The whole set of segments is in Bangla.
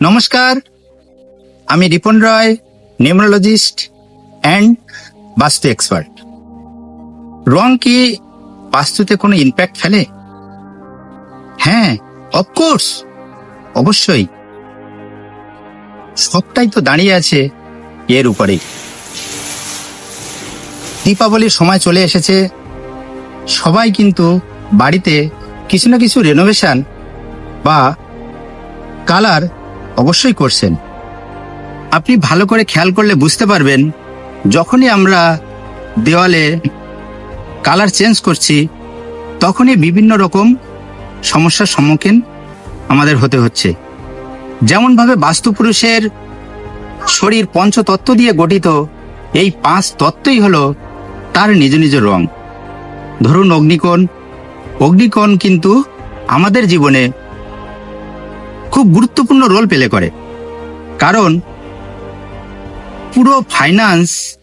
নমস্কার, আমি Ripon Roy numerologist and vastu expert রং কি বাস্তুতে কোনো ইম্প্যাক্ট ফেলে? হ্যাঁ অফকোর্স অবশ্যই। সবটাই তো দাঁড়িয়ে আছে এর উপরেই দীপাবলির সময় চলে এসেছে। সবাই কিন্তু বাড়িতে কিছু না কিছু রেনোভেশন বা কালার অবশ্যই করছেন। আপনি ভালো করে খেয়াল করলে বুঝতে পারবেন, যখনই আমরা দেওয়ালে কালার চেঞ্জ করছি, তখনই বিভিন্ন রকম সমস্যার সম্মুখীন আমাদের হতে হচ্ছে। যেমনভাবে বাস্তুপুরুষের শরীর পঞ্চতত্ত্ব দিয়ে গঠিত, এই পাঁচ তত্ত্বই হলো তার নিজ নিজ রং। ধরুন অগ্নিকোণ। অগ্নিকোণ কিন্তু আমাদের জীবনে খুব গুরুত্বপূর্ণ রোল প্লে করে। কারণ পুরো ফাইন্যান্স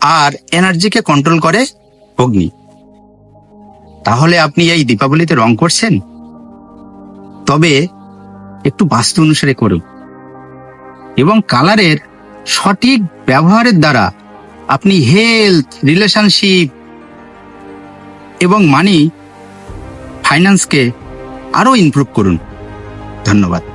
আর এনার্জিকে কন্ট্রোল করে অগ্নি। তাহলে আপনি এই দীপাবলিতে রং করছেন? তবে একটু বাস্তু অনুসারে করুন। এবং কালারের সঠিক ব্যবহারের দ্বারা আপনি হেলথ রিলেশনশিপ এবং মানি ফাইন্যান্সকে আরও ইমপ্রুভ করুন। ধন্যবাদ।